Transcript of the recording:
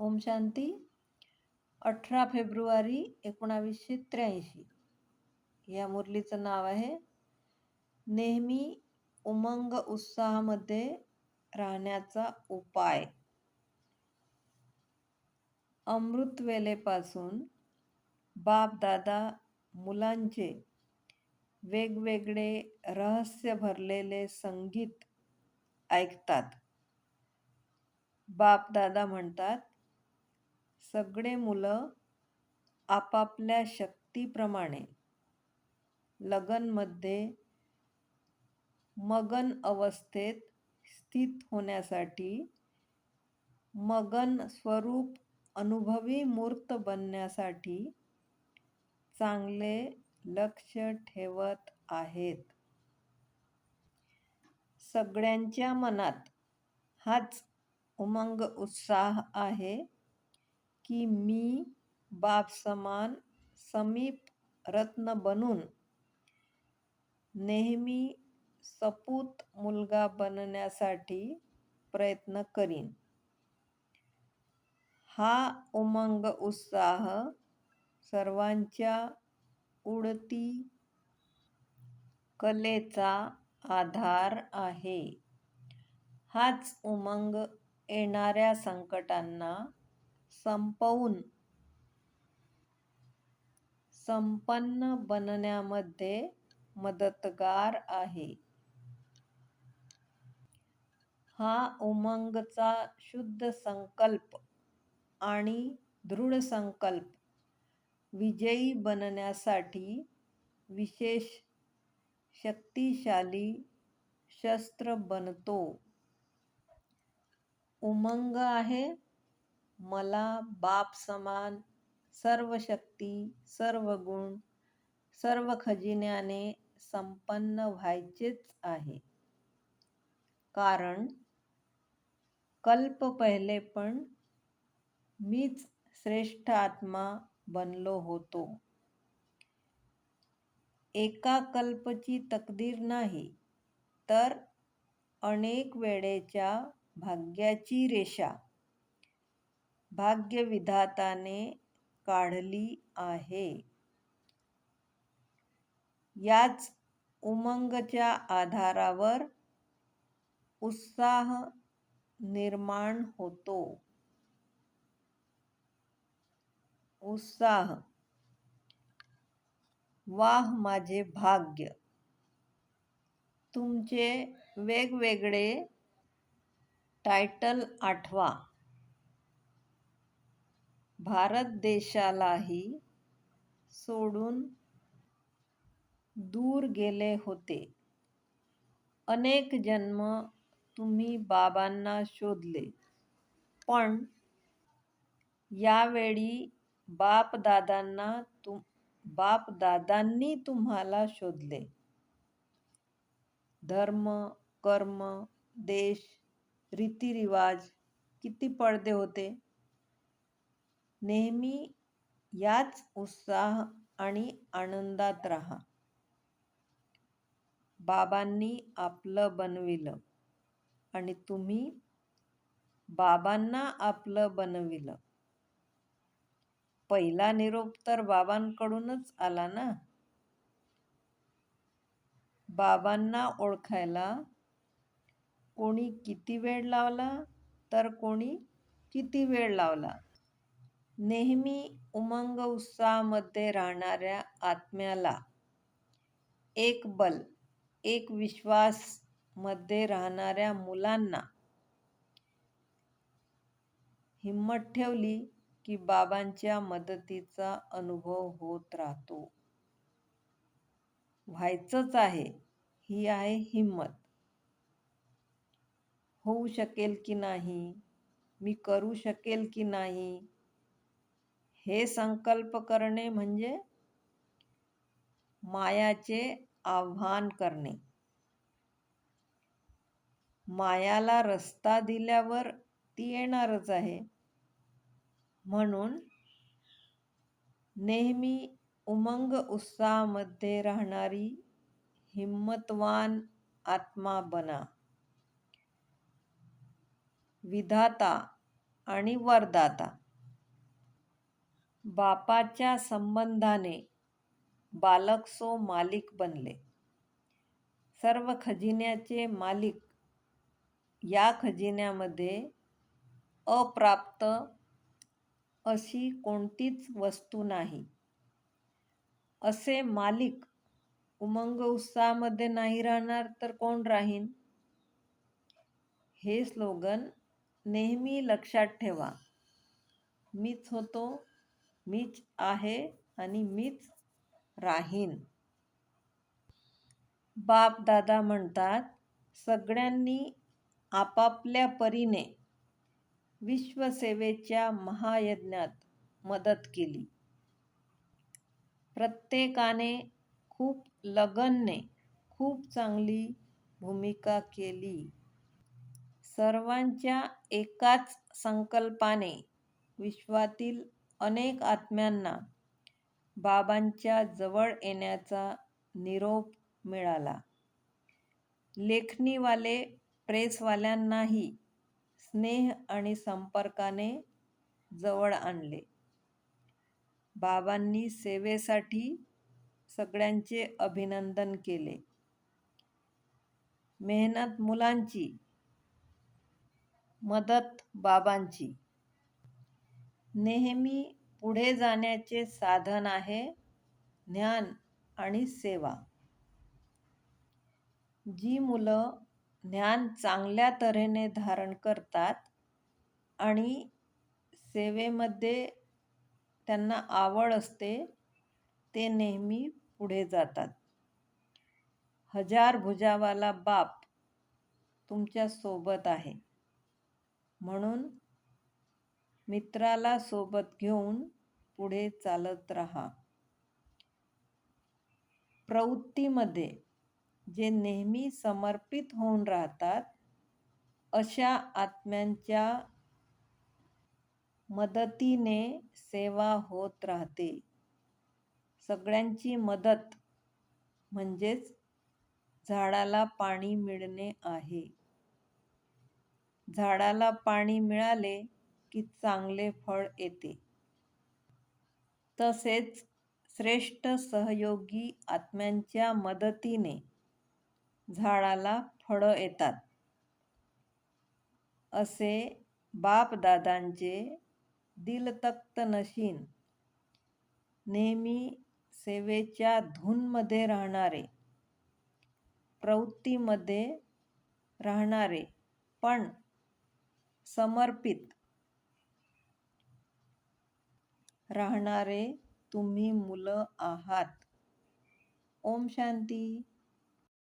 ओम शांती. अठरा फेब्रुवारी एकोणावीसशे त्र्याऐंशी. या मुरलीचं नाव आहे. नेहमी उमंग उत्साहामध्ये राहण्याचा उपाय. अमृतवेलेपासून बाप दादा मुलांचे वेगवेगळे रहस्य भरलेले संगीत ऐकतात. बाप दादा म्हणतात सगळे मुलं आपापल्या शक्तीप्रमाणे लगनमध्ये मगन अवस्थेत स्थित होण्यासाठी मगन स्वरूप अनुभवी मूर्त बनण्यासाठी चांगले लक्ष ठेवत आहेत. सगळ्यांच्या मनात हाच उमंग उत्साह आहे. की मी बाप समान समीप रत्न बनून नेहमी सपूत मुलगा बनण्यासाठी प्रयत्न करीन. हा उमंग उत्साह सर्वांच्या उडती कलेचा आधार आहे. हाच उमंग येणाऱ्या संकटांना संपवून संपन्न बनण्यामध्ये मदतगार आहे. हा उमंगचा शुद्ध संकल्प आणि दृढ संकल्प विजयी बनण्यासाठी विशेष शक्तिशाली शस्त्र बनतो. उमंग आहे मला बाप समान सर्व शक्ती सर्व गुण सर्व खजिन्याने संपन्न व्हायचेच आहे. कारण कल्प पहिले पण मीच श्रेष्ठ आत्मा बनलो होतो. एका कल्पची तकदीर नाही तर अनेक वेळेच्या भाग्याची रेषा. भाग्यविधाताने काढली आहे. याच उमंगच्या आधारावर उत्साह निर्माण होतो. उत्साह. वाह माझे भाग्य! तुमचे वेगवेगळे टायटल आठवा. भारत देशालाही सोडून दूर गेले होते. अनेक जन्म तुम्ही बाबांना शोधले. पण यावेळी बापदादांना तुम बापदादांनी तुम्हाला शोधले. धर्म कर्म देश रीतिरिवाज किती पडदे होते? नेहमी याच उत्साह आणि आनंदात राहा. बाबांनी आपलं बनविलं आणि तुम्ही बाबांना आपलं बनविलं. पहिला निरोप तर बाबांकडूनच आला ना? बाबांना ओळखायला कोणी किती वेळ लावला तर कोणी किती वेळ लावला? नेहमी उमंग उत्साहामध्ये राहणाऱ्या आत्म्याला एक बल एक विश्वासमध्ये राहणाऱ्या मुलांना हिंमत ठेवली की बाबांच्या मदतीचा अनुभव होत राहतो. व्हायचंच आहे ही आहे हिंमत. होऊ शकेल की नाही मी करू शकेल की नाही हे संकल्प करणे म्हणजे मायाचे आव्हान करणे. मायाला रस्ता दिल्यावर ती येणारच आहे. म्हणून नेहमी उमंग उत्साहामध्ये राहणारी हिम्मतवान आत्मा बना. विधाता आणि वरदाता. बापाच्या संबंधाने बालक सो मालिक बनले. सर्व खजिन्याचे मालिक या खजिन्यामध्ये अप्राप्त अशी कोणतीच वस्तू नाही. असे मालिक उमंग उत्साहामध्ये नाही राहणार तर कोण राहीन? हे स्लोगन नेहमी लक्षात ठेवा. मीच होतो मीच आहे आणि मीच राहीन. बाप दादा म्हणतात सगळ्यांनी आपापल्या परीने विश्वसेवेच्या महायज्ञात मदत केली. प्रत्येकाने खूप लगनने खूप चांगली भूमिका केली. सर्वांच्या एकाच संकल्पाने विश्वातील अनेक आत्म्यांना बाबांच्या जवळ येण्याचा निरोप मिळाला. लेखणीवाले प्रेसवाल्यांनाही स्नेह आणि संपर्काने जवळ आणले. बाबांनी सेवेसाठी सगळ्यांचे अभिनंदन केले. मेहनत मुलांची मदत बाबांची. नेहमी पुढे जाण्याचे साधन आहे ज्ञान आणि सेवा. जी मुलं ज्ञान चांगल्या तऱ्हेने धारण करतात आणि सेवेमध्ये त्यांना आवड असते ते नेहमी पुढे जातात. हजार भुजावाला बाप तुमच्यासोबत आहे. म्हणून मित्राला सोबत घेऊन पुढे चालत राहा. प्रवृत्तीमध्ये जे नेहमी समर्पित होऊन राहतात अशा आत्म्यांच्या मदतीने सेवा होत राहते. सगळ्यांची मदत म्हणजेच झाडाला पाणी मिळणे आहे. झाडाला पाणी मिळाले की चांगले फळ येते. तसेच श्रेष्ठ सहयोगी आत्म्यांच्या मदतीने झाडाला फळं येतात. असे बापदादांचे दिलतक्त नशीन नेहमी सेवेच्या धूनमध्ये राहणारे प्रवृत्तीमध्ये राहणारे पण समर्पित राहणारे तुम्ही मुलं आहात. ओम शांती.